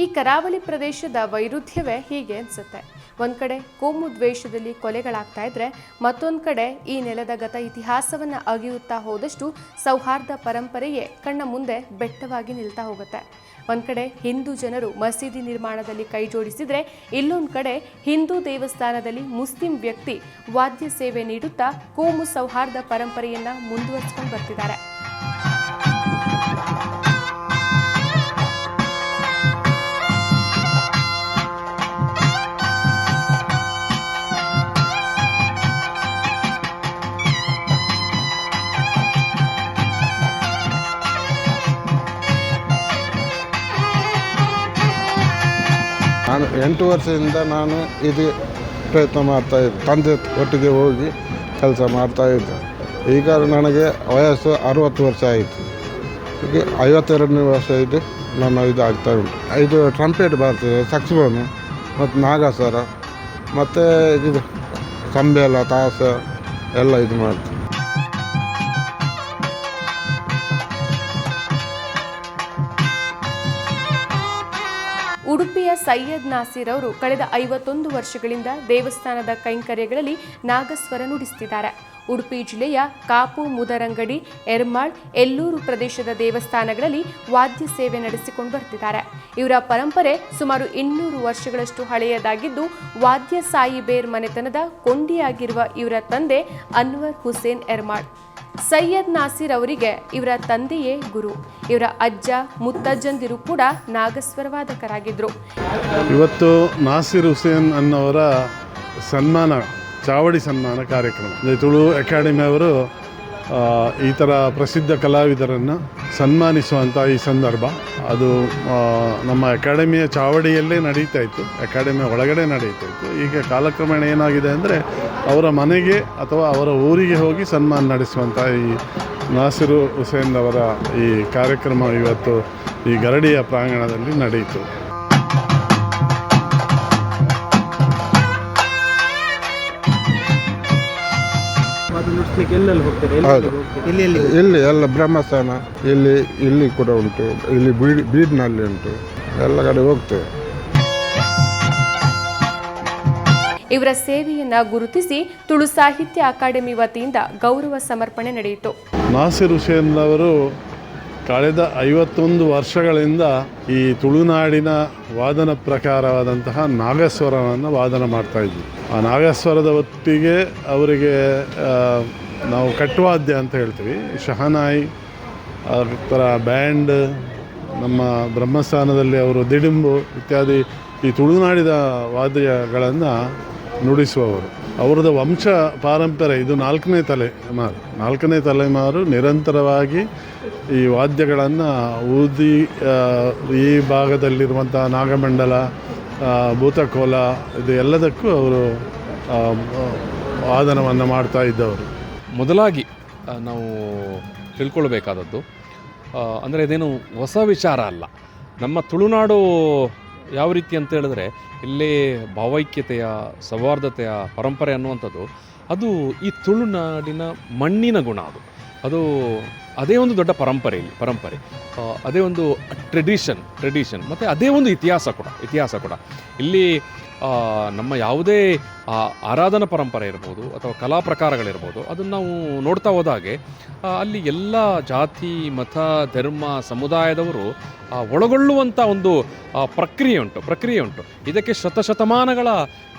ಈ ಕರಾವಳಿ ಪ್ರದೇಶದ ವೈರುಧ್ಯವೇ ಹೀಗೆ ಅನಿಸುತ್ತೆ. ಒಂದು ಕಡೆ ಕೋಮು ದ್ವೇಷದಲ್ಲಿ ಕೊಲೆಗಳಾಗ್ತಾ ಇದ್ರೆ, ಮತ್ತೊಂದು ಕಡೆ ಈ ನೆಲದ ಗತ ಇತಿಹಾಸವನ್ನು ಅಗಿಯುತ್ತಾ ಹೋದಷ್ಟು ಸೌಹಾರ್ದ ಪರಂಪರೆಯೇ ಕಣ್ಣ ಮುಂದೆ ಬೆಟ್ಟವಾಗಿ ನಿಲ್ತಾ ಹೋಗುತ್ತೆ. ಒಂದು ಕಡೆ ಹಿಂದೂ ಜನರು ಮಸೀದಿ ನಿರ್ಮಾಣದಲ್ಲಿ ಕೈ ಜೋಡಿಸಿದ್ರೆ, ಇಲ್ಲೊಂದು ಕಡೆ ಹಿಂದೂ ದೇವಸ್ಥಾನದಲ್ಲಿ ಮುಸ್ಲಿಂ ವ್ಯಕ್ತಿ ವಾದ್ಯ ಸೇವೆ ನೀಡುತ್ತಾ ಕೋಮು ಸೌಹಾರ್ದ ಪರಂಪರೆಯನ್ನು ಮುಂದುವರಿಸ್ಕೊಂಡು ಬರ್ತಿದ್ದಾರೆ. ನಾನು ಎಂಟು ವರ್ಷದಿಂದ ನಾನು ಇದು ಪ್ರಯತ್ನ ಮಾಡ್ತಾ ಇದ್ದೆ. ತಂದೆ ಒಟ್ಟಿಗೆ ಹೋಗಿ ಕೆಲಸ ಮಾಡ್ತಾ ಇದ್ದೆ. ಈಗ ನನಗೆ ವಯಸ್ಸು ಅರುವತ್ತು ವರ್ಷ ಆಯಿತು. ಈಗ ಐವತ್ತೆರಡನೇ ವರ್ಷ ಇದೆ ನನ್ನ ಇದು ಆಗ್ತಾ ಉಂಟು. ಇದು ಟ್ರಂಪೇಟ್ ಬರ್ತದೆ ಸಕ್ಸ್ಬೋನು ಮತ್ತು ನಾಗಾಸರ. ಮತ್ತು ಇದು ಕಂಬೆಲ್ಲ ತಾಸ ಎಲ್ಲ ಇದು ಮಾಡ್ತೀವಿ ಸೈಯದ್ ನಾಸೀರ್ ಅವರು ಕಳೆದ ಐವತ್ತೊಂದು ವರ್ಷಗಳಿಂದ ದೇವಸ್ಥಾನದ ಕೈಂಕರ್ಯಗಳಲ್ಲಿ ನಾಗಸ್ವರ ನುಡಿಸುತ್ತಿದ್ದಾರೆ ಉಡುಪಿ ಜಿಲ್ಲೆಯ ಕಾಪು ಮುದರಂಗಡಿ, ಎರ್ಮಾಳ್, ಎಲ್ಲೂರು ಪ್ರದೇಶದ ದೇವಸ್ಥಾನಗಳಲ್ಲಿ ವಾದ್ಯ ಸೇವೆ ನಡೆಸಿಕೊಂಡು ಬರ್ತಿದ್ದಾರೆ. ಇವರ ಪರಂಪರೆ ಸುಮಾರು ಇನ್ನೂರು ವರ್ಷಗಳಷ್ಟು ಹಳೆಯದಾಗಿದ್ದು, ವಾದ್ಯ ಸಾಯಿಬೇರ್ ಮನೆತನದ ಕೊಂಡಿಯಾಗಿರುವ ಇವರ ತಂದೆ ಅನ್ವರ್ ಹುಸೇನ್ ಎರ್ಮಾಳ್. ಸೈಯದ್ ನಾಸಿರ್ ಅವರಿಗೆ ಇವರ ತಂದೆಯೇ ಗುರು. ಇವರ ಅಜ್ಜ ಮುತ್ತಜ್ಜಂದಿರು ಕೂಡ ನಾಗಸ್ವರ ವಾದಕರಾಗಿದ್ರು ಇವತ್ತು ನಾಸಿರ್ ಹುಸೇನ್ ಅನ್ನೋರ ಸನ್ಮಾನ ಚಾವಡಿ ಸನ್ಮಾನ ಕಾರ್ಯಕ್ರಮ. ತುಳು ಅಕಾಡೆಮಿ ಅವರು ಆ, ಈ ಥರ ಪ್ರಸಿದ್ಧ ಕಲಾವಿದರನ್ನು ಸನ್ಮಾನಿಸುವಂಥ ಈ ಸಂದರ್ಭ. ಅದು ನಮ್ಮ ಅಕಾಡೆಮಿಯ ಚಾವಡಿಯಲ್ಲೇ ನಡೀತಾ ಇತ್ತು. ಅಕಾಡೆಮಿಯ ಒಳಗಡೆ ನಡೀತಾ ಇತ್ತು. ಈಗ ಕಾಲಕ್ರಮೇಣ ಏನಾಗಿದೆ ಅಂದರೆ, ಅವರ ಮನೆಗೆ ಅಥವಾ ಅವರ ಊರಿಗೆ ಹೋಗಿ ಸನ್ಮಾನ ನಡೆಸುವಂಥ ಈ ನಾಸಿರು ಹುಸೇನ್ ಅವರ ಈ ಕಾರ್ಯಕ್ರಮ ಇವತ್ತು ಈ ಗರಡಿಯ ಪ್ರಾಂಗಣದಲ್ಲಿ ನಡೆಯಿತು ಎಲ್ಲೆಲ್ಲಿ ಹೋಗ್ತಾರೆ? ಹೌದು. ಎಲ್ಲಿ ಎಲ್ಲಿ ಇಲ್ಲಿ ಎಲ್ಲ ಬ್ರಹ್ಮಸ್ಥಾನ ಇಲ್ಲಿ ಇಲ್ಲಿ ಕೂಡ ಉಂಟು. ಇಲ್ಲಿ ಬೀಡ್ ಬೀಡ್ನಲ್ಲಿ ಉಂಟು. ಎಲ್ಲ ಕಡೆ ಹೋಗ್ತೇವೆ. ಇವರ ಸೇವೆಯನ್ನ ಗುರುತಿಸಿ ತುಳು ಸಾಹಿತ್ಯ ಅಕಾಡೆಮಿ ವತಿಯಿಂದ ಗೌರವ ಸಮರ್ಪಣೆ ನಡೆಯಿತು. ನಾಸಿರ್ ಹುಸೇನ್ ಅವರು ಕಳೆದ ಐವತ್ತೊಂದು ವರ್ಷಗಳಿಂದ ಈ ತುಳುನಾಡಿನ ವಾದನ ಪ್ರಕಾರವಾದಂತಹ ನಾಗಸ್ವರವನ್ನು ವಾದನ ಮಾಡ್ತಾ ಇದ್ವಿ ಆ ನಾಗಸ್ವರದ ಒಟ್ಟಿಗೆ ಅವರಿಗೆ ಆ, ನಾವು ಕಟ್ಟುವಾದ್ಯ ಅಂತ ಹೇಳ್ತೀವಿ. ಶಹನಾಯಿ ಅದರ ಬ್ಯಾಂಡ್, ನಮ್ಮ ಬ್ರಹ್ಮಸ್ಥಾನದಲ್ಲಿ ಅವರು ದಿಡಿಂಬು ಇತ್ಯಾದಿ ಈ ತುಳುನಾಡಿದ ವಾದ್ಯಗಳನ್ನು ನುಡಿಸುವವರು. ಅವರದ ವಂಶ ಪಾರಂಪರ್ಯ ಇದು ನಾಲ್ಕನೇ ತಲೆಮಾರು. ನಾಲ್ಕನೇ ತಲೆಮಾರು ನಿರಂತರವಾಗಿ ಈ ವಾದ್ಯಗಳನ್ನು ಊದಿ ಈ ಭಾಗದಲ್ಲಿರುವಂಥ ನಾಗಮಂಡಲ ಭೂತಕೋಲ, ಇದು ಎಲ್ಲದಕ್ಕೂ ಅವರು ವಾದನವನ್ನು ಮಾಡ್ತಾ ಇದ್ದವರು. ಮೊದಲಾಗಿ ನಾವು ತಿಳ್ಕೊಳ್ಬೇಕಾದದ್ದು ಅಂದರೆ ಇದೇನು ಹೊಸ ವಿಚಾರ ಅಲ್ಲ. ನಮ್ಮ ತುಳುನಾಡು ಯಾವ ರೀತಿ ಅಂತ ಹೇಳಿದ್ರೆ, ಇಲ್ಲಿ ಭಾವೈಕ್ಯತೆಯ, ಸೌಹಾರ್ದತೆಯ ಪರಂಪರೆ ಅನ್ನುವಂಥದ್ದು, ಅದು ಈ ತುಳುನಾಡಿನ ಮಣ್ಣಿನ ಗುಣ ಅದು. ಅದು ಅದೇ ಒಂದು ದೊಡ್ಡ ಪರಂಪರೆ ಇಲ್ಲಿ, ಪರಂಪರೆ. ಅದೇ ಒಂದು ಟ್ರೆಡಿಷನ್ ಟ್ರೆಡಿಷನ್, ಮತ್ತು ಅದೇ ಒಂದು ಇತಿಹಾಸ ಕೂಡ ಇತಿಹಾಸ ಕೂಡ. ಇಲ್ಲಿ ನಮ್ಮ ಯಾವುದೇ ಆರಾಧನಾ ಪರಂಪರೆ ಇರ್ಬೋದು ಅಥವಾ ಕಲಾ ಪ್ರಕಾರಗಳಿರ್ಬೋದು, ಅದನ್ನು ನಾವು ನೋಡ್ತಾ ಹೋದಾಗೆ ಅಲ್ಲಿ ಎಲ್ಲ ಜಾತಿ, ಮತ, ಧರ್ಮ, ಸಮುದಾಯದವರು ಒಳಗೊಳ್ಳುವಂಥ ಒಂದು ಪ್ರಕ್ರಿಯೆ ಉಂಟು ಪ್ರಕ್ರಿಯೆ ಉಂಟು. ಇದಕ್ಕೆ ಶತಶತಮಾನಗಳ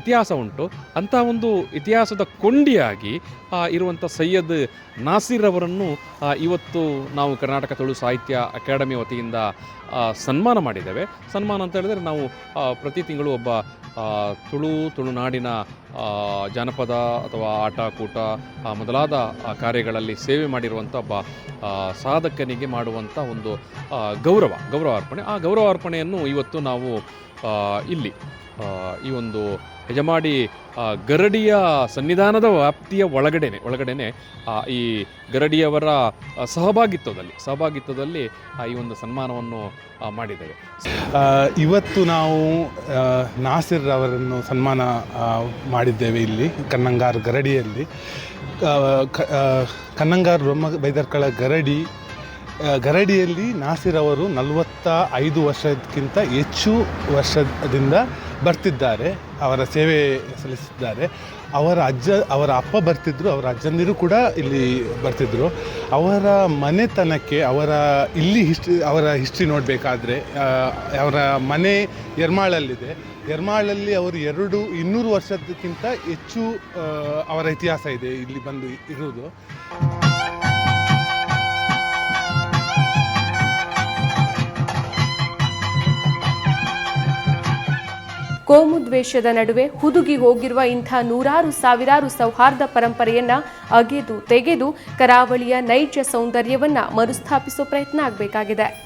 ಇತಿಹಾಸ ಉಂಟು. ಅಂಥ ಒಂದು ಇತಿಹಾಸದ ಕೊಂಡಿಯಾಗಿ ಇರುವಂಥ ಸೈಯದ್ ನಾಸೀರ್ ಅವರನ್ನು ಇವತ್ತು ನಾವು ಕರ್ನಾಟಕ ತುಳು ಸಾಹಿತ್ಯ ಅಕಾಡೆಮಿ ವತಿಯಿಂದ ಸನ್ಮಾನ ಮಾಡಿದ್ದೇವೆ. ಸನ್ಮಾನ ಅಂತ ಹೇಳಿದ್ರೆ ನಾವು ಪ್ರತಿ ತಿಂಗಳು ಒಬ್ಬ ತುಳು ತುಳುನಾಡಿನ ಜಾನಪದ ಅಥವಾ ಆಟ ಕೂಟ ಮೊದಲಾದ ಕಾರ್ಯಗಳಲ್ಲಿ ಸೇವೆ ಮಾಡಿರುವಂಥ ಒಬ್ಬ ಸಾಧಕನಿಗೆ ಮಾಡುವಂಥ ಒಂದು ಗೌರವ ಗೌರವ ಅರ್ಪಣೆ ಆ ಗೌರವ ಅರ್ಪಣೆಯನ್ನು ಇವತ್ತು ನಾವು ಇಲ್ಲಿ ಈ ಒಂದು ಯಜಮಾಡಿ ಗರಡಿಯ ಸನ್ನಿಧಾನದ ವ್ಯಾಪ್ತಿಯ ಒಳಗಡೆನೆ ಒಳಗಡೆನೆ ಈ ಗರಡಿಯವರ ಸಹಭಾಗಿತ್ವದಲ್ಲಿ ಸಹಭಾಗಿತ್ವದಲ್ಲಿ ಈ ಒಂದು ಸನ್ಮಾನವನ್ನು ಮಾಡಿದ್ದೇವೆ ಇವತ್ತು ನಾವು ನಾಸಿರ್ ಅವರನ್ನು ಸನ್ಮಾನ ಮಾಡಿದ್ದೇವೆ ಇಲ್ಲಿ, ಕನ್ನಂಗಾರ್ ಗರಡಿಯಲ್ಲಿ. ಕನ್ನಂಗಾರ್ ಬ್ರಹ್ಮ ಬೈದರ್ಕಳ ಗರಡಿ ಗರಡಿಯಲ್ಲಿ ನಾಸಿರ್ ಅವರು ನಲವತ್ತ ಐದು ವರ್ಷಕ್ಕಿಂತ ಹೆಚ್ಚು ವರ್ಷದಿಂದ ಬರ್ತಿದ್ದಾರೆ, ಅವರ ಸೇವೆ ಸಲ್ಲಿಸಿದ್ದಾರೆ. ಅವರ ಅಜ್ಜ, ಅವರ ಅಪ್ಪ ಬರ್ತಿದ್ರು, ಅವರ ಅಜ್ಜಂದಿರು ಕೂಡ ಇಲ್ಲಿ ಬರ್ತಿದ್ರು. ಅವರ ಮನೆತನಕ್ಕೆ, ಅವರ ಇಲ್ಲಿ ಹಿಸ್ಟ್ರಿ, ಅವರ ಹಿಸ್ಟ್ರಿ ನೋಡಬೇಕಾದ್ರೆ ಅವರ ಮನೆ ಎರ್ಮಾಳಲ್ಲಿದೆ ಎರ್ಮಾಳಲ್ಲಿ ಅವರು ಎರಡು, ಇನ್ನೂರು ವರ್ಷದಕ್ಕಿಂತ ಹೆಚ್ಚು ಅವರ ಇತಿಹಾಸ ಇದೆ ಇಲ್ಲಿ ಬಂದು ಇರುವುದು. ಕೋಮು ದ್ವೇಷದ ನಡುವೆ ಹುದುಗಿ ಹೋಗಿರುವ ಇಂಥ ನೂರಾರು ಸಾವಿರಾರು ಸೌಹಾರ್ದ ಪರಂಪರೆಯನ್ನ ಅಗೆದು ತೆಗೆದು ಕರಾವಳಿಯ ನೈಜ ಸೌಂದರ್ಯವನ್ನ ಮರುಸ್ಥಾಪಿಸುವ ಪ್ರಯತ್ನ ಆಗಬೇಕಾಗಿದೆ.